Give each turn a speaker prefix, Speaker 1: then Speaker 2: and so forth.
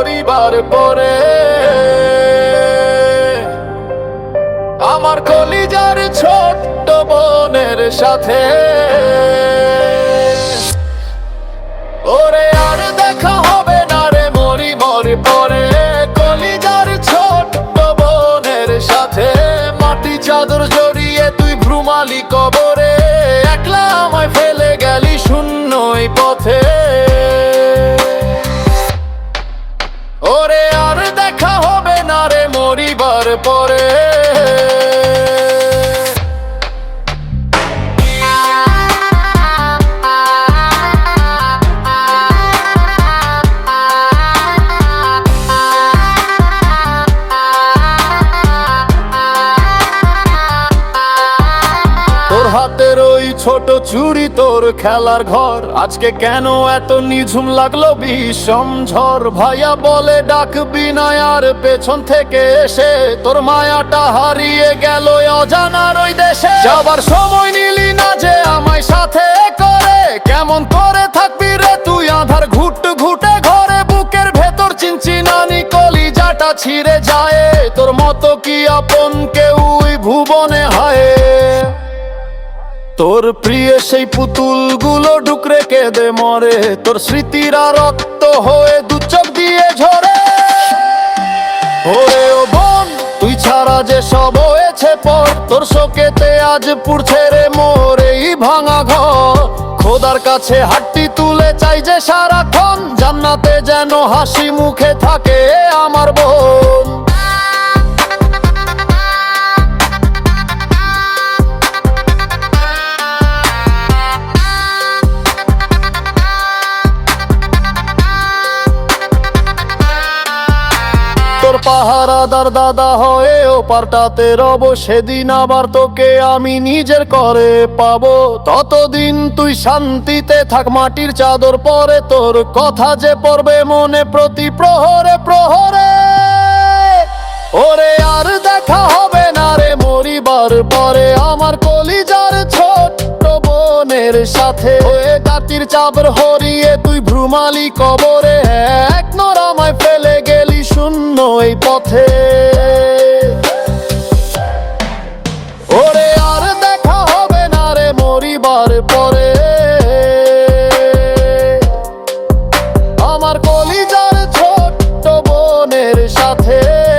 Speaker 1: মরিবার পরে আমার কলিজার ছোট্ট বোনের সাথে। ওরে, আর দেখা হবে না রে মরি মরি পরে। কলিজার ছোট্ট বোনের সাথে মাটি চাদর জড়িয়ে তুই ভ্রুমালি কবরে। একলা আমায় পরে ছোট চুড়ি তোর খেলার ঘর। আজকে কেন এত নিঝুম লাগল বিষম ঝড়? ভাইয়া বলে ডাকবি না পেছন থেকে এসে। তোর মায়াটা হারিয়ে গেল অজানার ওই দেশে। যাবার সময় নিলি না যে আমায় সাথে করে। কেমন করে থাকবি রে তুই? আধার ঘুট ঘুটে ঘরে, বুকের ভেতর চিনচিনানি কলিজাটা ছিঁড়ে যায়। তোর মতো কি আপন কেউই তোর প্রিয় সেই পুতুলগুলো ঢুকরে কেঁদে মরে। তোর স্মৃতিরা রক্ত হয়ে দু চোখ দিয়ে ঝরে। ওরে ও বোন, তুই ছাড়া যে সব হয়েছে পর, তোর শোকেতে আজ পুড়ছে রে মোর এই ভাঙা ঘর। খোদার কাছে হাটটি তুলে চাই যে সারাক্ষণ, জান্নাতে যেন হাসি মুখে থাকে আমার বোন। তোর পাহারাদার দাদা হয়ে ও পাল্টাতে রব, সেদিন আবার তোকে আমি নিজের করে পাবো। ততদিন তুই শান্তিতে থাক মাটির চাদর, পরে তোর কথা যে পড়বে মনে প্রতি প্রহরে প্রহরে। ওরে আর দেখা হবে না রে মরিবার পরে, আমার কলিজার ছোট্ট বোনের সাথে। হয়ে দাঁতির চাদর হরিয়ে তুই ভ্রুমালি কবরে, এক এই পথে। ওরে, আর দেখা হবে না রে মরিবার পরে। আমার কলিজার ছোট্ট বোনের সাথে।